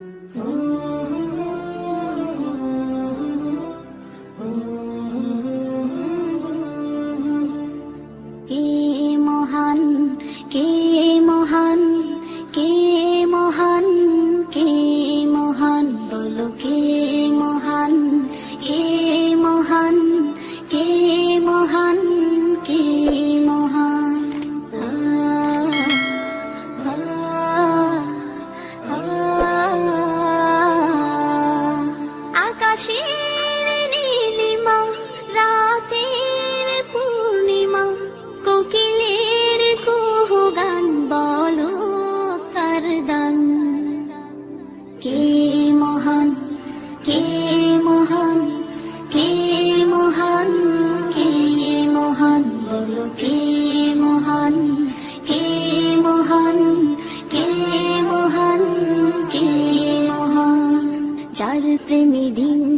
う。আকাশের নীলিমা, রাতের কোকিলের কুহু গান বলো তার দান। কে মহান কে মহান, কে বলো, কে মহান, কে কে মহান কে মহান। যার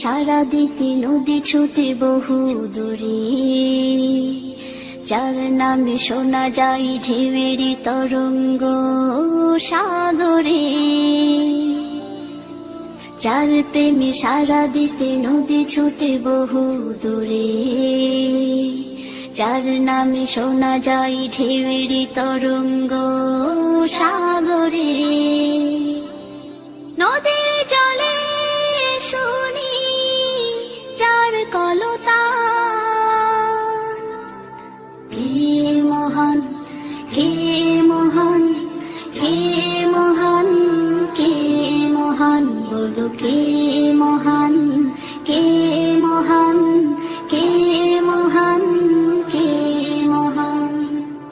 সারা দিতে নদী ছুটে বহু দূরে। যার নামে শোনা যায় ঢেউয়েরই তরঙ্গ সাগরে। যার প্রেমে সারা দিতে নদী ছুটে বহু দূরে। যার নামে শোনা যায় ঢেউয়েরই তরঙ্গ সাগরে।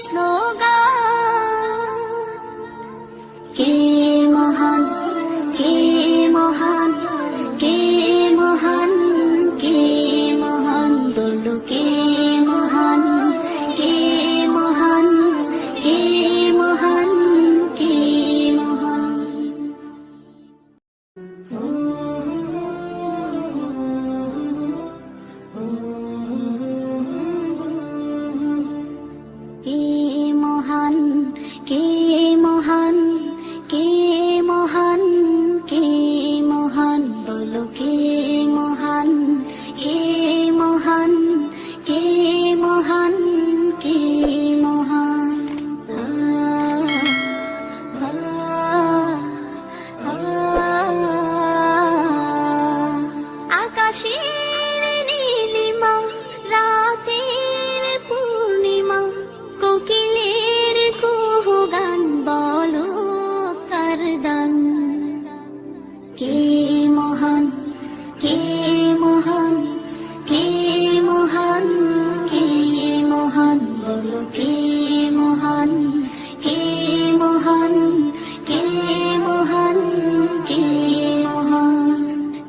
Krishna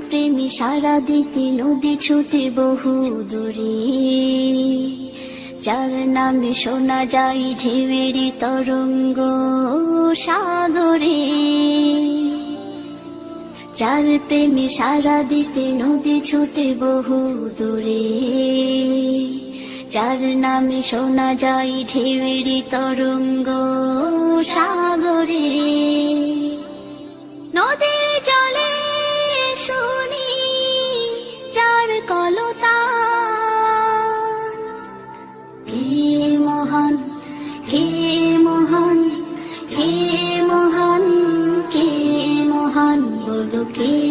প্রেমী সারা দিতে নদী ছুটে বহু দূরে। যার নামে শোনা যায় ঢেউয়েরই তরঙ্গ সাগরে। যার প্রেমে সারা দিতে নদী ছুটে বহু দূরে। যার নামে শোনা যায় ঢেউয়েরই তরঙ্গ সাগরে।